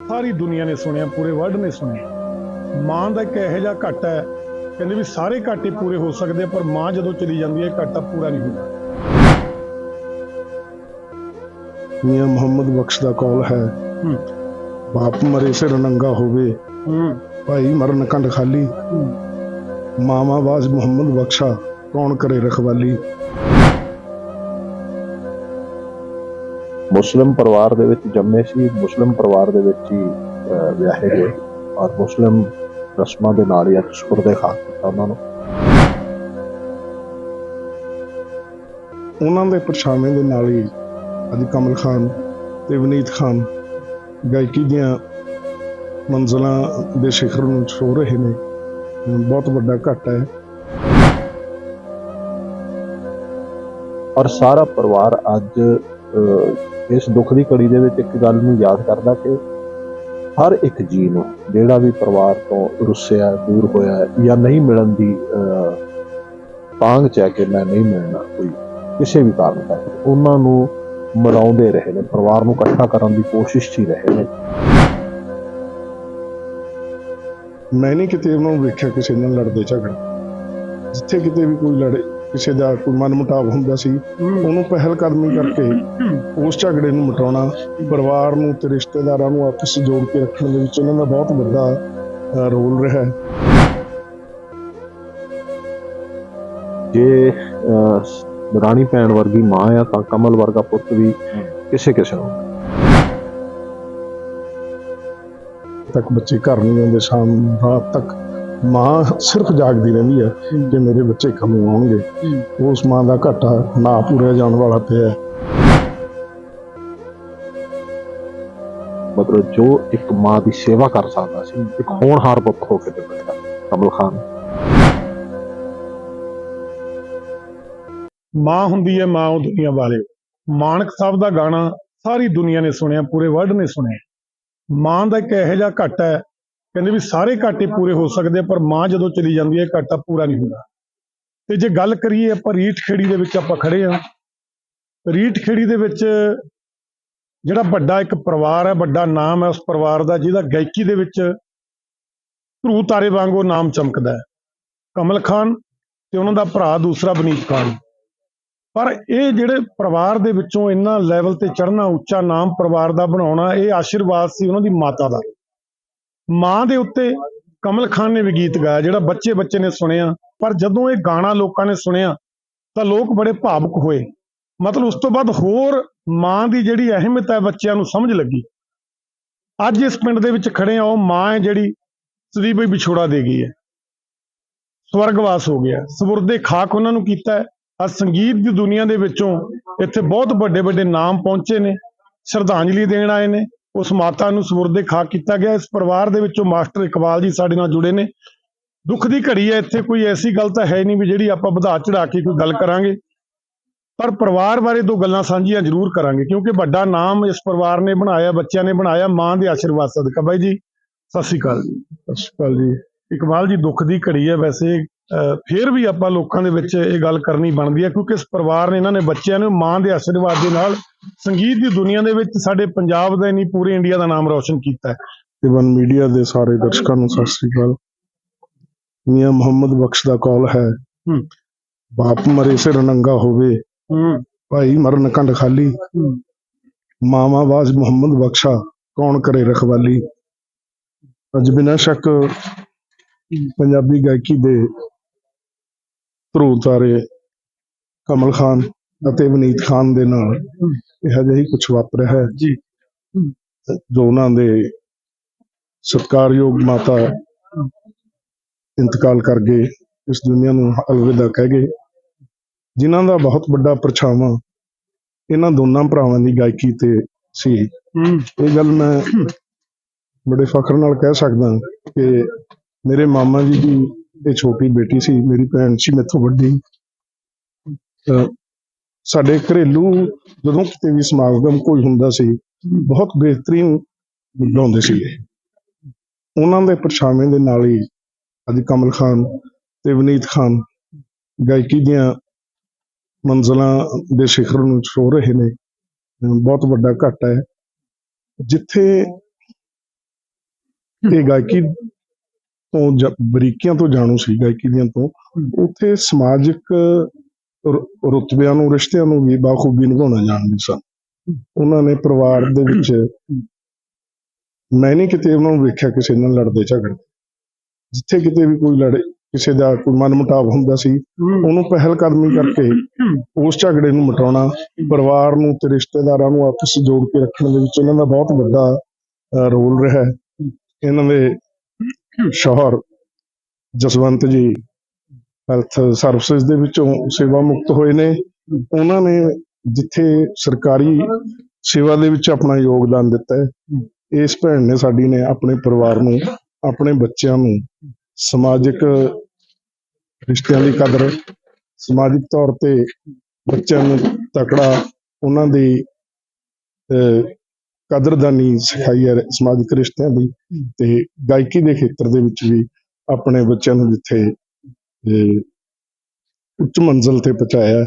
ਸਾਰੀ ਦੁਨੀਆ ਨੇ ਸੁਣਿਆ ਪੂਰੇ ਵਰਲਡ ਨੇ ਸੁਣਿਆ। ਮਾਂ ਦਾ ਇੱਕ ਇਹੋ ਜਿਹਾ ਘੱਟ ਹੈ ਕਹਿੰਦੇ ਵੀ ਸਾਰੇ ਘਾਟੇ ਪੂਰੇ ਹੋ ਸਕਦੇ ਪਰ ਮਾਂ ਜਦੋਂ ਚਲੀ ਜਾਂਦੀ ਹੈ ਘਾਟਾ ਪੂਰਾ ਨਹੀਂ ਹੁੰਦਾ। ਮੀਆਂ ਮੁਹੰਮਦ ਬਖਸ਼ ਦਾ ਕੌਲ ਹੈ ਬਾਪ ਮਰੇ ਸਿਰ ਨੰਗਾ ਹੋਵੇ ਭਾਈ ਮਰਨ ਕੰਡ ਖਾਲੀ ਮਾਮਾ ਬਾਜ਼ ਮੁਹੰਮਦ ਬਖਸ਼ਾ ਕੌਣ ਕਰੇ ਰਖਵਾਲੀ? ਮੁਸਲਿਮ ਪਰਿਵਾਰ ਦੇ ਵਿੱਚ ਜੰਮੇ ਸੀ ਮੁਸਲਿਮ ਪਰਿਵਾਰ ਦੇ ਵਿੱਚ ਹੀ ਵਿਆਹੇ ਗਏ ਔਰ ਮੁਸਲਿਮ ਰਸਮਾਂ ਦੇ ਨਾਲ ਹੀ ਅਕਸਪੁਰ ਖਾਕ ਕੀਤਾ ਉਹਨਾਂ ਨੂੰ। ਉਹਨਾਂ ਦੇ ਪਰਛਾਵੇਂ ਦੇ ਨਾਲ ਹੀ ਅੱਜ ਕਮਲ ਖਾਨ ਤੇ ਵਨੀਤ ਖਾਨ ਗਾਇਕੀ ਦੀਆਂ ਮੰਜ਼ਲਾਂ ਦੇ ਸਿਖਰ ਨੂੰ ਛੋ ਰਹੇ ਨੇ। ਬਹੁਤ ਵੱਡਾ ਘਾਟਾ ਹੈ। ਔਰ ਸਾਰਾ ਪਰਿਵਾਰ ਅੱਜ ਇਸ ਦੁੱਖ ਦੀ ਘੜੀ ਦੇ ਵਿੱਚ ਇੱਕ ਗੱਲ ਨੂੰ ਯਾਦ ਕਰਦਾ ਕਿ ਹਰ ਇੱਕ ਜੀ ਨੂੰ ਜਿਹੜਾ ਵੀ ਪਰਿਵਾਰ ਤੋਂ ਰੁੱਸਿਆ ਦੂਰ ਹੋਇਆ ਜਾਂ ਨਹੀਂ ਮਿਲਣ ਦੀ ਅਹ, ਤਾਂਗ ਚ ਹੈ ਕਿ ਮੈਂ ਨਹੀਂ ਮਿਲਣਾ ਕੋਈ ਕਿਸੇ ਵੀ ਕਾਰਨ ਕਰਕੇ ਉਹਨਾਂ ਨੂੰ ਮਰਾਉਂਦੇ ਰਹੇ ਨੇ ਪਰਿਵਾਰ ਨੂੰ ਇਕੱਠਾ ਕਰਨ ਦੀ ਕੋਸ਼ਿਸ਼ 'ਚ ਹੀ ਰਹੇ ਨੇ। ਮੈਂ ਨਹੀਂ ਕਿਤੇ ਉਹਨਾਂ ਨੂੰ ਵੇਖਿਆ ਕਿਸੇ ਨਾਲ ਲੜਦੇ ਝਗੜਦੇ ਜਿੱਥੇ ਕਿਤੇ ਵੀ ਕੋਈ ਲੜੇ। ਕਿਸੇ ਦਾ ਕੋਈ ਮਨਮੁਟਾਵ ਹੁੰਦਾ ਸੀ ਉਹਨੂੰ ਪਹਿਲ ਕਦਮੀ ਕਰਕੇ ਉਸ ਝਗੜੇ ਨੂੰ ਮਿਟਾਉਣਾ ਪਰਿਵਾਰ ਨੂੰ ਤੇ ਰਿਸ਼ਤੇਦਾਰਾਂ ਨੂੰ ਆਪਸ 'ਚ ਜੋੜ ਕੇ ਰੱਖਣ ਦੇ ਵਿੱਚ ਉਹਨਾਂ ਦਾ ਬਹੁਤ ਵੱਡਾ ਰੋਲ ਰਿਹਾ ਹੈ। ਜੇ ਰਾਣੀ ਭੈਣ ਵਰਗੀ ਮਾਂ ਆ ਤਾਂ ਕਮਲ ਵਰਗਾ ਪੁੱਤ ਵੀ ਕਿਸੇ ਕਿਸੇ ਨੂੰ। ਤੱਕ ਬੱਚੇ ਘਰ ਨਹੀਂ ਆਉਂਦੇ ਸ਼ਾਮ ਰਾਤ ਤੱਕ ਮਾਂ ਸਿਰਫ ਜਾਗਦੀ ਰਹਿੰਦੀ ਹੈ ਕਿ ਮੇਰੇ ਬੱਚੇ ਕਦੋਂ ਆਉਣਗੇ। ਉਸ ਮਾਂ ਦਾ ਘਾਟਾ ਨਾ ਪੂਰਿਆ ਜਾਣ ਵਾਲਾ ਪਿਆ ਹੈ। ਮਤਲਬ ਜੋ ਇੱਕ ਮਾਂ ਦੀ ਸੇਵਾ ਕਰ ਸਕਦਾ ਸੀ ਇੱਕ ਹੋਣਹਾਰ ਪੁੱਤ ਹੋ ਕੇ ਤੇ ਬੈਠਾ ਕਮਲ ਖਾਨ। ਮਾਂ ਹੁੰਦੀ ਹੈ ਮਾਂ ਉਹ ਦੁਨੀਆ ਵਾਲੇ ਮਾਨਕ ਸਾਹਿਬ ਦਾ ਗਾਣਾ ਸਾਰੀ ਦੁਨੀਆ ਨੇ ਸੁਣਿਆ ਪੂਰੇ ਵਰਲਡ ਨੇ ਸੁਣਿਆ। ਮਾਂ ਦਾ ਇੱਕ ਇਹੋ ਜਿਹਾ ਘੱਟ ਹੈ ਕਹਿੰਦੇ ਵੀ ਸਾਰੇ ਘਾਟੇ ਪੂਰੇ ਹੋ ਸਕਦੇ ਆ, ਪਰ ਮਾਂ ਜਦੋਂ ਚਲੀ ਜਾਂਦੀ ਹੈ ਘਾਟਾ ਪੂਰਾ ਨਹੀਂ ਹੁੰਦਾ। ਤੇ ਜੇ ਗੱਲ ਕਰੀਏ ਆਪਾਂ ਰੀਠ ਖੇੜੀ ਦੇ ਵਿੱਚ ਆਪਾਂ ਖੜੇ ਆ ਰੀਠ ਖੇੜੀ ਦੇ ਵਿੱਚ ਜਿਹੜਾ ਵੱਡਾ ਇੱਕ ਪਰਿਵਾਰ ਹੈ, ਵੱਡਾ ਨਾਮ ਹੈ ਉਸ ਪਰਿਵਾਰ ਦਾ, ਜਿਹਦਾ ਗਾਇਕੀ ਦੇ ਵਿੱਚ ਧਰੂ ਤਾਰੇ ਵਾਂਗੂ ਨਾਮ ਚਮਕਦਾ ਹੈ। ਕਮਲ ਖਾਨ ਤੇ ਉਹਨਾਂ ਦਾ ਭਰਾ ਦੂਸਰਾ ਬਨੀਤ ਖਾਨ। ਪਰ ਇਹ ਜਿਹੜੇ ਪਰਿਵਾਰ ਦੇ ਵਿੱਚੋਂ ਇੰਨਾ ਲੈਵਲ ਤੇ ਚੜ੍ਹਨਾ, ਉੱਚਾ ਨਾਮ ਪਰਿਵਾਰ ਦਾ ਬਣਾਉਣਾ, ਇਹ ਆਸ਼ੀਰਵਾਦ ਸੀ ਉਹਨਾਂ ਦੀ ਮਾਤਾ ਦਾ। ਮਾਂ ਦੇ ਉੱਤੇ ਕਮਲ ਖਾਨ ਨੇ ਵੀ ਗੀਤ ਗਾਇਆ, ਜਿਹੜਾ ਬੱਚੇ ਬੱਚੇ ਨੇ ਸੁਣਿਆ। ਪਰ ਜਦੋਂ ਇਹ ਗਾਣਾ ਲੋਕਾਂ ਨੇ ਸੁਣਿਆ, ਤਾਂ ਲੋਕ ਬੜੇ ਭਾਵੁਕ ਹੋਏ। ਮਤਲਬ ਉਸ ਤੋਂ ਬਾਅਦ ਹੋਰ ਮਾਂ ਦੀ ਜਿਹੜੀ ਅਹਿਮੀਅਤ ਹੈ ਬੱਚਿਆਂ ਨੂੰ ਸਮਝ ਲੱਗੀ। ਅੱਜ ਇਸ ਪਿੰਡ ਦੇ ਵਿੱਚ ਖੜੇ ਆ, ਉਹ ਮਾਂ ਹੈ ਜਿਹੜੀ ਸਦੀਬਈ ਵਿਛੋੜਾ ਦੇ ਗਈ ਹੈ। ਸਵਰਗਵਾਸ ਹੋ ਗਿਆ। ਸਵੁਰਦੇ ਖਾਕ ਉਹਨਾਂ ਨੂੰ ਕੀਤਾ ਹੈ। ਅੱਜ ਸੰਗੀਤ ਦੀ ਦੁਨੀਆ ਦੇ ਵਿੱਚੋਂ ਇੱਥੇ ਬਹੁਤ ਵੱਡੇ ਵੱਡੇ ਨਾਮ ਪਹੁੰਚੇ ਨੇ। ਸ਼ਰਧਾਂਜਲੀ ਦੇਣ ਆਏ ਨੇ। ਉਸ ਮਾਤਾ ਨੂੰ ਸਵੁਰਦੇ ਖਾਕ ਕੀਤਾ ਗਿਆ। ਇਸ ਪਰਿਵਾਰ ਦੇ ਵਿੱਚੋਂ ਮਾਸਟਰ ਇਕਬਾਲ ਜੀ ਸਾਡੇ ਨਾਲ ਜੁੜੇ ਨੇ। ਦੁੱਖ ਦੀ ਘੜੀ ਹੈ, ਇੱਥੇ ਕੋਈ ਐਸੀ ਗੱਲ ਤਾਂ ਹੈ ਨਹੀਂ ਵੀ ਜਿਹੜੀ ਆਪਾਂ ਵਧਾ ਚੜਾ ਕੇ ਕੋਈ ਗੱਲ ਕਰਾਂਗੇ। ਪਰ ਪਰਿਵਾਰ ਬਾਰੇ ਦੋ ਗੱਲਾਂ ਸਾਂਝੀਆਂ ਜ਼ਰੂਰ ਕਰਾਂਗੇ, ਕਿਉਂਕਿ ਵੱਡਾ ਨਾਮ ਇਸ ਪਰਿਵਾਰ ਨੇ ਬਣਾਇਆ, ਬੱਚਿਆਂ ਨੇ ਬਣਾਇਆ, ਮਾਂ ਦੇ ਆਸ਼ੀਰਵਾਦ ਸਦਕਾ। ਬਾਈ ਜੀ, ਸਤਿ ਸ਼੍ਰੀ ਅਕਾਲ ਜੀ। ਸਤਿ ਸ਼੍ਰੀ ਅਕਾਲ ਜੀ। ਇਕਬਾਲ ਜੀ ਦੁੱਖ ਦੀ ਘੜੀ ਹੈ ਵੈਸੇ। ਫੇਰ ਵੀ ਆਪਾਂ ਲੋਕਾਂ ਦੇ ਵਿੱਚ ਇਹ ਗੱਲ ਕਰਨੀ ਬਣਦੀ ਹੈ ਕਿਉਂਕਿ ਇਸ ਪਰਿਵਾਰ ਨੇ ਇਹਨਾਂ ਨੇ ਬੱਚਿਆਂ ਨੂੰ ਮਾਂ ਦੇ ਆਸ਼ੀਰਵਾਦ ਦੇ ਨਾਲ ਸੰਗੀਤ ਦੀ ਦੁਨੀਆ ਦੇ ਵਿੱਚ ਸਾਡੇ ਪੰਜਾਬ ਦਾ ਨਹੀਂ ਪੂਰੇ ਇੰਡੀਆ ਦਾ ਨਾਮ ਰੌਸ਼ਨ ਕੀਤਾ ਹੈ। ਤੇ ਵਨ ਮੀਡੀਆ ਦੇ ਸਾਰੇ ਦਰਸ਼ਕਾਂ ਨੂੰ ਸਤਿ ਸ਼੍ਰੀ ਅਕਾਲ। ਮੀਆਂ ਮੁਹੰਮਦ ਬਖਸ਼ ਦਾ ਕੌਲ ਹੈ। ਹੂੰ। ਬਾਪ ਮਰੇ ਸਿਰ ਨੰਗਾ ਹੋਵੇ। ਹੂੰ। ਭਾਈ ਮਰਨ ਕੰਡ ਖਾਲੀ। ਮਾਮਾ ਬਾਜ਼ ਮੁਹੰਮਦ ਬਖਸ਼ਾ ਕੌਣ ਕਰੇ ਰਖਵਾਲੀ? ਅੱਜ ਬਿਨਾਂ ਸ਼ੱਕ ਪੰਜਾਬੀ ਗਾਇਕੀ ਦੇ ਧਰੂ ਤਾਰੇ ਕਮਲ ਖਾਨ ਅਤੇ ਵਨੀਤ ਖਾਨ ਦੇ ਨਾਲ ਇਹੋ ਜਿਹਾ ਹੀ ਕੁਝ ਵਾਪਰਿਆ ਹੈ। ਜੀ। ਜੋ ਉਹਨਾਂ ਦੇ ਸਤਿਕਾਰਯੋਗ ਮਾਤਾ ਇੰਤਕਾਲ ਕਰ ਗਏ ਇਸ ਦੁਨੀਆ ਨੂੰ ਅਲਵਿਦਾ ਕਹਿ ਗਏ। ਜਿਨ੍ਹਾਂ ਦਾ ਬਹੁਤ ਵੱਡਾ ਪਰਛਾਵਾਂ ਇਹਨਾਂ ਦੋਨਾਂ ਭਰਾਵਾਂ ਦੀ ਗਾਇਕੀ ਤੇ ਸੀ। ਇਹ ਗੱਲ ਮੈਂ ਬੜੇ ਫਖਰ ਨਾਲ ਕਹਿ ਸਕਦਾ ਕਿ ਮੇਰੇ ਮਾਮਾ ਜੀ ਦੀ ਇਹ ਛੋਟੀ ਬੇਟੀ ਸੀ, ਮੇਰੀ ਭੈਣ ਸੀ ਮੇਥੋਂ ਵੱਡੀ। ਸਾਡੇ ਘਰੇਲੂ ਜਦੋਂ ਕਿਤੇ ਵੀ ਸਮਾਗਮ ਕੋਈ ਹੁੰਦਾ ਸੀ, ਬਹੁਤ ਬਿਹਤਰੀਨ ਗਾਉਂਦੇ ਸੀਗੇ। ਉਹਨਾਂ ਦੇ ਪਰਛਾਵੇਂ ਦੇ ਨਾਲ ਹੀ ਅੱਜ ਕਮਲ ਖਾਨ ਤੇ ਵਨੀਤ ਖਾਨ ਗਾਇਕੀ ਦੀਆਂ ਮੰਜ਼ਲਾਂ ਦੇ ਸਿਖਰ ਨੂੰ ਛੋ ਰਹੇ ਨੇ। ਬਹੁਤ ਵੱਡਾ ਘਾਟਾ ਹੈ। ਜਿੱਥੇ ਇਹ ਗਾਇਕੀ ਤੋਂ ਬਰੀਕੀਆਂ ਤੋਂ ਜਾਣੂ ਸੀ ਗਾਇਕੀ ਦੀਆਂ ਤੋਂ ਉੱਥੇ ਸਮਾਜਿਕ ਰੁਤਬਿਆਂ ਨੂੰ ਰਿਸ਼ਤਿਆਂ ਨੂੰ ਵੀ ਬਾਖੂਬੀ ਨਿਭਾਉਣਾ ਜਾਣਦੇ ਸਨ। ਉਹਨਾਂ ਨੇ ਪਰਿਵਾਰ ਦੇ ਵਿੱਚ ਮੈਂ ਨਹੀਂ ਕਿਤੇ ਉਹਨਾਂ ਨੂੰ ਵੇਖਿਆ ਕਿਸੇ ਨਾਲ ਲੜਦੇ ਝਗੜਦੇ। ਜਿੱਥੇ ਕਿਤੇ ਵੀ ਕੋਈ ਲੜੇ ਕਿਸੇ ਦਾ ਕੋਈ ਮਨਮੁਟਾਵ ਹੁੰਦਾ ਸੀ ਉਹਨੂੰ ਪਹਿਲ ਕਦਮੀ ਕਰਕੇ ਉਸ ਝਗੜੇ ਨੂੰ ਮਿਟਾਉਣਾ ਪਰਿਵਾਰ ਨੂੰ ਤੇ ਰਿਸ਼ਤੇਦਾਰਾਂ ਨੂੰ ਆਪਸ ਵਿੱਚ ਜੋੜ ਕੇ ਰੱਖਣ ਦੇ ਵਿੱਚ ਇਹਨਾਂ ਦਾ ਬਹੁਤ ਵੱਡਾ ਰੋਲ ਰਿਹਾ ਹੈ। ਇਹਨਾਂ ਦੇ ਸ਼ੌਹਰ ਜਸਵੰਤ ਜੀ ਹੈਲਥ ਸਰਵਿਸਿਜ਼ ਦੇ ਵਿੱਚੋਂ ਸੇਵਾ ਮੁਕਤ ਹੋਏ ਨੇ। ਉਹਨਾਂ ਨੇ ਜਿੱਥੇ ਸਰਕਾਰੀ ਸੇਵਾ ਦੇ ਵਿੱਚ ਆਪਣਾ ਯੋਗਦਾਨ ਦਿੱਤਾ ਹੈ ਇਸ ਭੈਣ ਨੇ ਸਾਡੀ ਨੇ ਆਪਣੇ ਪਰਿਵਾਰ ਨੂੰ ਆਪਣੇ ਬੱਚਿਆਂ ਨੂੰ ਸਮਾਜਿਕ ਰਿਸ਼ਤਿਆਂ ਦੀ ਕਦਰ ਸਮਾਜਿਕ ਤੌਰ ਤੇ ਬੱਚਿਆਂ ਨੂੰ ਤਕੜਾ ਉਹਨਾਂ ਦੀ ਅਹ, ਕਦਰਦਾਨੀ ਸਿਖਾਈ ਹੈ ਸਮਾਜਿਕ ਰਿਸ਼ਤਿਆਂ ਦੀ ਤੇ ਗਾਇਕੀ ਦੇ ਖੇਤਰ ਦੇ ਵਿੱਚ ਵੀ ਆਪਣੇ ਬੱਚਿਆਂ ਨੂੰ ਜਿੱਥੇ ਉੱਚ ਮੰਜ਼ਲ ਤੇ ਪਹੁੰਚਾਇਆ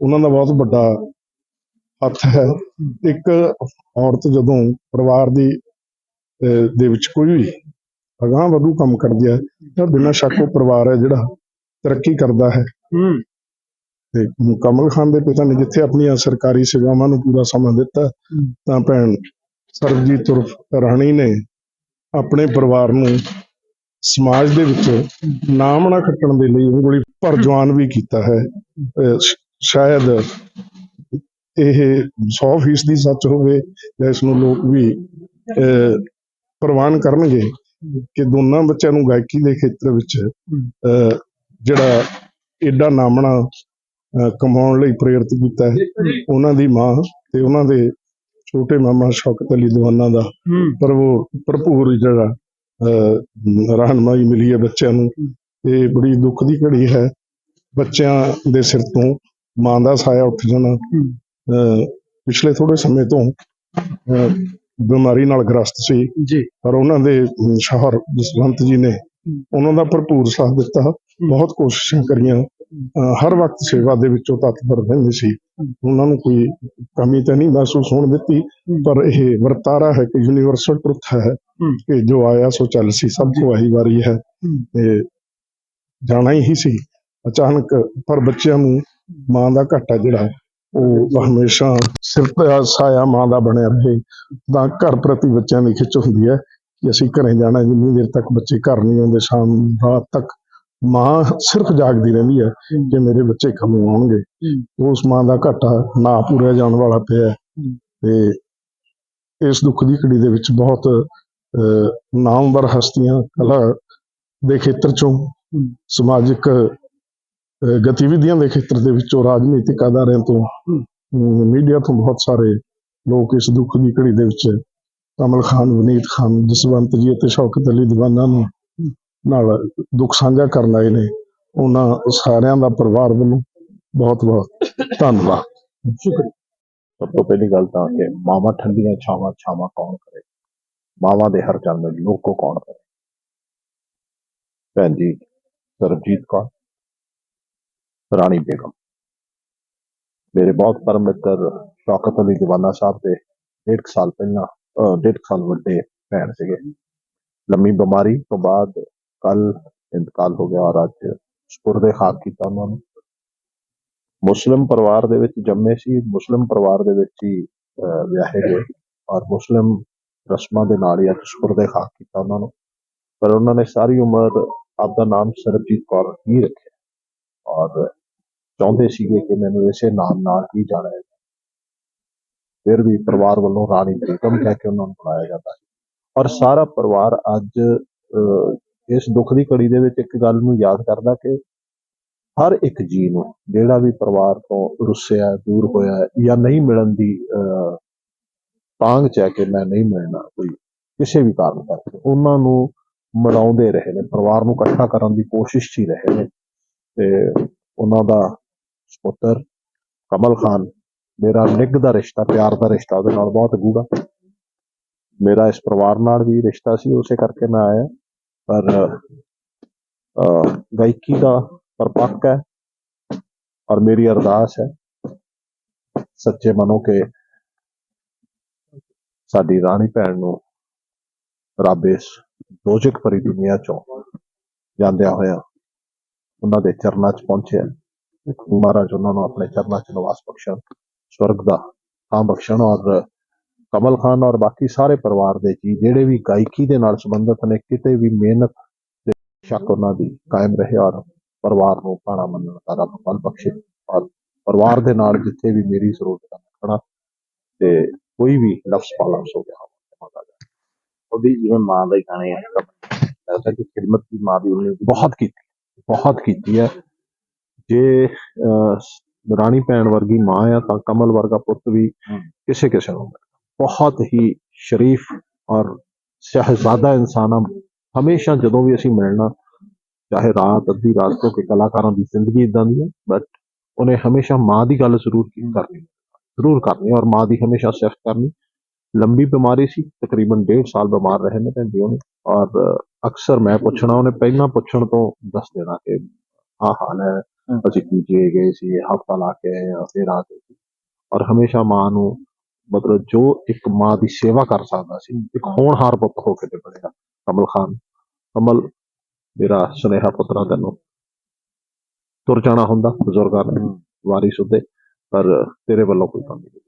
ਉਹਨਾਂ ਦਾ ਬਹੁਤ ਵੱਡਾ ਹੱਥ ਹੈ। ਇੱਕ ਔਰਤ ਜਦੋਂ ਪਰਿਵਾਰ ਦੀ ਦੇ ਵਿੱਚ ਕੋਈ ਵੀ ਅਗਾਂਹ ਵਧੂ ਕੰਮ ਕਰਦੀ ਹੈ ਤਾਂ ਬਿਨਾਂ ਸ਼ੱਕ ਉਹ ਪਰਿਵਾਰ ਹੈ ਜਿਹੜਾ ਤਰੱਕੀ ਕਰਦਾ ਹੈ। ਤੇ ਕਮਲ ਖਾਨ ਦੇ ਪਿਤਾ ਨੇ ਜਿੱਥੇ ਆਪਣੀਆਂ ਸਰਕਾਰੀ ਸੇਵਾਵਾਂ ਨੂੰ ਪੂਰਾ ਸਮਾਂ ਦਿੱਤਾ ਤਾਂ ਭੈਣ ਸਰਬਜੀਤ ਉਰਫ ਰਾਣੀ ਨੇ ਆਪਣੇ ਪਰਿਵਾਰ ਨੂੰ ਸਮਾਜ ਦੇ ਵਿੱਚ ਨਾਮ ਨਾ ਖੱਟਣ ਦੇ ਲਈ ਉਂਗਲੀ ਭਰ ਜਵਾਨ ਵੀ ਕੀਤਾ ਹੈ। ਸ਼ਾਇਦ ਇਹ 100% ਦੀ ਸੱਚ ਹੋਵੇ ਜਾਂ ਇਸ ਨੂੰ ਲੋਕ ਵੀ ਅਹ, ਪ੍ਰਵਾਨ ਕਰਨਗੇ ਕਿ ਦੋਨਾਂ ਬੱਚਿਆਂ ਨੂੰ ਗਾਇਕੀ ਦੇ ਖੇਤਰ ਵਿੱਚ ਅਹ, ਜਿਹੜਾ ਐਡਾ ਨਾਮਣਾ ਕਮਾਉਣ ਲਈ ਪ੍ਰੇਰਿਤ ਕੀਤਾ ਹੈ। ਉਹਨਾਂ ਦੀ ਮਾਂ ਤੇ ਉਹਨਾਂ ਦੇ ਛੋਟੇ ਮਾਮਾ ਸ਼ੌਕਤ ਅਲੀ ਦੀਵਾਨਾ ਦਾ ਪਰ ਉਹ ਭਰਪੂਰ ਜਿਹੜਾ ਰਹਿਨਮਾਈ ਮਿਲੀ ਹੈ ਬੱਚਿਆਂ ਨੂੰ। ਇਹ ਬੜੀ ਦੁੱਖ ਦੀ ਘੜੀ ਹੈ ਬੱਚਿਆਂ ਦੇ ਸਿਰ ਤੋਂ ਮਾਂ ਦਾ ਸਾਇਆ ਉੱਠ ਜਾਣਾ। ਪਿਛਲੇ ਥੋੜੇ ਸਮੇਂ ਤੋਂ ਬਿਮਾਰੀ ਨਾਲ ਗ੍ਰਸਤ ਸੀ। ਜੀ। ਪਰ ਉਹਨਾਂ ਦੇ ਸ਼ੌਹਰ ਜਸਵੰਤ ਜੀ ਨੇ ਉਹਨਾਂ ਦਾ ਭਰਪੂਰ ਸਾਥ ਦਿੱਤਾ। ਬਹੁਤ ਕੋਸ਼ਿਸ਼ਾਂ ਕਰੀਆਂ। ਹਰ ਵਕਤ ਸੇਵਾ ਦੇ ਵਿੱਚੋਂ ਤਤਪਰ ਰਹਿੰਦੇ ਸੀ। ਉਹਨਾਂ ਨੂੰ ਕੋਈ ਕਮੀ ਤਾਂ ਨਹੀਂ ਮਹਿਸੂਸ ਹੋਣ ਦਿੱਤੀ ਪਰ ਇਹ ਵਰਤਾਰਾ ਹੈ ਕਿ ਯੂਨੀਵਰਸਲ ਟਰੁੱਥ ਹੈ। ਕਿ ਜੋ ਆਇਆ ਸੋ ਚੱਲ ਸੀ ਸਭ ਤੋਂ ਆਹੀ ਵਾਰੀ ਹੈ। ਤੇ ਜਾਣਾ ਹੀ ਸੀ। ਅਚਾਨਕ ਪਰ ਬੱਚਿਆਂ ਨੂੰ ਮਾਂ ਦਾ ਘਾਟਾ ਜਿਹੜਾ ਉਹ ਹਮੇਸ਼ਾ ਸਿਰ ਤੇ ਸਾਇਆ ਮਾਂ ਦਾ ਬਣਿਆ ਰਹੇ। ਤਾਂ ਘਰ ਪ੍ਰਤੀ ਬੱਚਿਆਂ ਦੀ ਖਿੱਚ ਹੁੰਦੀ ਹੈ ਕਿ ਅਸੀਂ ਘਰੇ ਜਾਣਾ ਜਿੰਨੀ ਦੇਰ ਤੱਕ ਬੱਚੇ ਘਰ ਨਹੀਂ ਆਉਂਦੇ ਸ਼ਾਮ ਰਾਤ ਤੱਕ ਮਾਂ ਸਿਰਫ ਜਾਗਦੀ ਰਹਿੰਦੀ ਹੈ ਕਿ ਮੇਰੇ ਬੱਚੇ ਕਦੋਂ ਆਉਣਗੇ। ਉਸ ਮਾਂ ਦਾ ਘਾਟਾ ਨਾ ਪੂਰਿਆ ਜਾਣ ਵਾਲਾ ਪਿਆ। ਤੇ ਇਸ ਦੁੱਖ ਦੀ ਘੜੀ ਦੇ ਵਿੱਚ ਬਹੁਤ ਨਾਮਵਰ ਹਸਤੀਆਂ ਕਲਾ ਦੇ ਖੇਤਰ ਚੋਂ ਸਮਾਜਿਕ ਗਤੀਵਿਧੀਆਂ ਦੇ ਖੇਤਰ ਦੇ ਵਿੱਚੋਂ ਰਾਜਨੀਤਿਕ ਅਦਾਰਿਆਂ ਤੋਂ ਮੀਡੀਆ ਤੋਂ ਬਹੁਤ ਸਾਰੇ ਲੋਕ ਇਸ ਦੁੱਖ ਦੀ ਘੜੀ ਦੇ ਵਿੱਚ ਕਮਲ ਖਾਨ ਵਨੀਤ ਖਾਨ ਜਸਵੰਤ ਜੀ ਅਤੇ ਸ਼ੌਕਤ ਅਲੀ ਦੀਵਾਨਾ ਨੂੰ ਨਾਲ ਦੁੱਖ ਸਾਂਝਾ ਕਰਨ ਆਏ ਨੇ। ਉਹਨਾਂ ਸਾਰਿਆਂ ਦਾ ਪਰਿਵਾਰ ਵੱਲੋਂ ਬਹੁਤ ਬਹੁਤ ਧੰਨਵਾਦ। ਸ਼ੁਕਰੀਆ। ਸਭ ਤੋਂ ਪਹਿਲੀ ਗੱਲ ਤਾਂ ਕਿ ਮਾਵਾਂ ਠੰਡੀਆਂ ਛਾਵਾਂ ਛਾਵਾਂ ਕੌਣ ਕਰੇ? ਮਾਵਾਂ ਦੇ ਹਰ ਚੰਦ ਵਿੱਚ ਲੋਕੋ ਕੌਣ ਕਰੇ? ਭੈਣ ਜੀ ਸਰਬਜੀਤ ਕੌਰ ਰਾਣੀ ਬੇਗਮ। ਮੇਰੇ ਬਹੁਤ ਪਰਮ ਮਿੱਤਰ ਸ਼ੌਕਤ ਅਲੀ ਦੀਵਾਨਾ ਸਾਹਿਬ ਦੇ ਡੇਢ ਕੁ ਸਾਲ ਪਹਿਲਾਂ ਅਹ, ਡੇਢ ਕੁ ਸਾਲ ਵੱਡੇ ਭੈਣ ਸੀਗੇ। ਲੰਮੀ ਬਿਮਾਰੀ ਤੋਂ ਬਾਅਦ ਕੱਲ ਇੰਤਕਾਲ ਹੋ ਗਿਆ ਔਰ ਅੱਜ ਸਪੁਰਦੇ ਖਾਕ ਕੀਤਾ ਉਹਨਾਂ ਨੂੰ। ਮੁਸਲਿਮ ਪਰਿਵਾਰ ਦੇ ਵਿੱਚ ਜੰਮੇ ਸੀ ਮੁਸਲਿਮ ਪਰਿਵਾਰ ਦੇ ਵਿੱਚ ਹੀ ਵਿਆਹੇ ਗਏ ਔਰ ਮੁਸਲਿਮ ਰਸਮਾਂ ਦੇ ਨਾਲ ਹੀ ਅੱਜ ਸਪੁਰਦੇ ਖਾਕ ਕੀਤਾ ਉਹਨਾਂ ਨੂੰ। ਪਰ ਉਹਨਾਂ ਨੇ ਸਾਰੀ ਉਮਰ ਆਪਦਾ ਨਾਮ ਸਰਬਜੀਤ ਕੌਰ ਹੀ ਰੱਖਿਆ ਔਰ ਚਾਹੁੰਦੇ ਸੀਗੇ ਕਿ ਮੈਨੂੰ ਇਸੇ ਨਾਮ ਨਾਲ ਹੀ ਜਾਣਿਆ ਜਾਵੇ। ਫਿਰ ਵੀ ਪਰਿਵਾਰ ਵੱਲੋਂ ਰਾਣੀ ਬੇਗਮ ਕਹਿ ਕੇ ਉਹਨਾਂ ਨੂੰ ਬੁਲਾਇਆ ਜਾਂਦਾ ਸੀ। ਔਰ ਸਾਰਾ ਪਰਿਵਾਰ ਅੱਜ ਅਹ, ਇਸ ਦੁੱਖ ਦੀ ਘੜੀ ਦੇ ਵਿੱਚ ਇੱਕ ਗੱਲ ਨੂੰ ਯਾਦ ਕਰਦਾ ਕਿ ਹਰ ਇੱਕ ਜੀ ਨੂੰ ਜਿਹੜਾ ਵੀ ਪਰਿਵਾਰ ਤੋਂ ਰੁੱਸਿਆ ਦੂਰ ਹੋਇਆ ਜਾਂ ਨਹੀਂ ਮਿਲਣ ਦੀ ਅਹ, ਤਾਂਗ ਚ ਹੈ ਕਿ ਮੈਂ ਨਹੀਂ ਮਿਲਣਾ ਕੋਈ ਕਿਸੇ ਵੀ ਕਾਰਨ ਕਰਕੇ ਉਹਨਾਂ ਨੂੰ ਮਿਲਾਉਂਦੇ ਰਹੇ ਨੇ ਪਰਿਵਾਰ ਨੂੰ ਇਕੱਠਾ ਕਰਨ ਦੀ ਕੋਸ਼ਿਸ਼ 'ਚ ਹੀ ਰਹੇ ਨੇ। ਤੇ ਉਹਨਾਂ ਦਾ ਪੁੱਤਰ ਕਮਲ ਖਾਨ ਮੇਰਾ ਨਿੱਘ ਦਾ ਰਿਸ਼ਤਾ ਪਿਆਰ ਦਾ ਰਿਸ਼ਤਾ ਉਹਦੇ ਨਾਲ ਬਹੁਤ ਗੂੜਾ ਮੇਰਾ ਇਸ ਪਰਿਵਾਰ ਨਾਲ ਵੀ ਰਿਸ਼ਤਾ ਸੀ ਉਸੇ ਕਰਕੇ ਮੈਂ ਆਇਆ। ਪਰ ਅਹ, ਗਾਇਕੀ ਦਾ ਪਰਪੱਕ ਹੈ ਔਰ ਮੇਰੀ ਅਰਦਾਸ ਹੈ ਸੱਚੇ ਮਨੋਂ ਕਿ ਸਾਡੀ ਰਾਣੀ ਭੈਣ ਨੂੰ ਰੱਬ ਇਸ ਦੋਜਕ ਭਰੀ ਦੁਨੀਆ ਚੋਂ ਜਾਂਦਿਆਂ ਹੋਇਆ ਉਹਨਾਂ ਦੇ ਚਰਨਾਂ 'ਚ ਪਹੁੰਚਿਆ। ਮਹਾਰਾਜ ਉਹਨਾਂ ਨੂੰ ਆਪਣੇ ਚਰਨਾਂ 'ਚ ਨਿਵਾਸ ਬਖਸ਼ਣ ਸਵਰਗ ਦਾ ਥਾਂ ਬਖਸ਼ਣ ਔਰ ਕਮਲ ਖਾਨ ਔਰ ਬਾਕੀ ਸਾਰੇ ਪਰਿਵਾਰ ਦੇ ਜੀ ਜਿਹੜੇ ਵੀ ਗਾਇਕੀ ਦੇ ਨਾਲ ਸੰਬੰਧਿਤ ਨੇ ਕਿਤੇ ਵੀ ਮਿਹਨਤ ਤੇ ਸ਼ੱਕ ਉਹਨਾਂ ਦੀ ਕਾਇਮ ਰਹੇ ਔਰ ਪਰਿਵਾਰ ਨੂੰ ਪਾਣਾ ਮੰਨਣ ਦਾ ਰੱਬ ਬਲ ਬਖਸ਼ੇ ਔਰ ਪਰਿਵਾਰ ਦੇ ਨਾਲ ਜਿੱਥੇ ਵੀ ਮੇਰੀ ਜ਼ਰੂਰਤ ਹੈ ਖੜਾ ਤੇ ਕੋਈ ਵੀ ਲਫ਼ਜ਼ ਪਾਲਸ ਹੋ ਗਿਆ ਉਹਦੀ ਜਿਵੇਂ ਮਾਂ ਦਾ ਹੀ ਗਾਣੇ ਆ ਲੱਗਦਾ ਕਿ ਖਿਦਮਤ ਦੀ ਮਾਂ ਦੀ ਉਹਨੇ ਬਹੁਤ ਕੀਤੀ ਬਹੁਤ ਕੀਤੀ ਹੈ ਜੇ ਰਾਣੀ ਭੈਣ ਵਰਗੀ ਮਾਂ ਆ ਤਾਂ ਕਮਲ ਵਰਗਾ ਪੁੱਤ ਵੀ। ਕਿਸੇ ਕਿਸੇ ਨੂੰ ਮਿਲਦਾ। ਬਹੁਤ ਹੀ ਸ਼ਰੀਫ ਔਰ ਸ਼ਹਿਜ਼ਾਦਾ ਇਨਸਾਨ ਆ। ਹਮੇਸ਼ਾ ਜਦੋਂ ਵੀ ਅਸੀਂ ਮਿਲਣਾ ਚਾਹੇ ਰਾਤ ਅੱਧੀ ਰਾਤ ਤੋਂ ਕਿ ਕਲਾਕਾਰਾਂ ਦੀ ਜ਼ਿੰਦਗੀ ਇਦਾਂ ਦੀ ਹੈ ਬਟ ਉਹਨੇ ਹਮੇਸ਼ਾ ਮਾਂ ਦੀ ਗੱਲ ਜ਼ਰੂਰ ਕਰਨੀ ਜ਼ਰੂਰ ਕਰਨੀ ਔਰ ਮਾਂ ਦੀ ਹਮੇਸ਼ਾ ਸਿਫਤ ਕਰਨੀ। ਲੰਬੀ ਬਿਮਾਰੀ ਸੀ ਤਕਰੀਬਨ 1.5 ਸਾਲ ਬਿਮਾਰ ਰਹੇ ਨੇ ਭੈਣ ਜੀ ਉਹਨੇ ਔਰ ਅਕਸਰ ਮੈਂ ਪੁੱਛਣਾ ਉਹਨੇ ਪਹਿਲਾਂ ਪੁੱਛਣ ਤੋਂ ਦੱਸ ਦੇਣਾ ਕਿ ਆਹ ਹਾਲ ਹੈ ਅਸੀਂ ਪੀਜੀਏ ਗਏ ਸੀ ਹਫਤਾ ਲਾ ਕੇ ਆਏ ਹਾਂ ਫਿਰ ਆ ਗਏ ਔਰ ਹਮੇਸ਼ਾ ਮਾਂ ਨੂੰ ਮਤਲਬ ਜੋ ਇੱਕ ਮਾਂ ਦੀ ਸੇਵਾ ਕਰ ਸਕਦਾ ਸੀ, ਇੱਕ ਹੋਣਹਾਰ ਪੁੱਤ ਹੋ ਕੇ ਨਿਕਲਿਆ ਕਮਲ ਖਾਨ। ਕਮਲ, ਮੇਰਾ ਸੁਨੇਹਾ ਪੁੱਤਰਾ ਤੈਨੂੰ। ਤੁਰ ਜਾਣਾ ਹੁੰਦਾ, ਬਜ਼ੁਰਗਾਂ ਨੇ ਵਾਰਿਸ ਉਹਦੇ ਪਰ ਤੇਰੇ ਵੱਲੋਂ ਕੋਈ ਕੰਮ ਨਹੀਂ।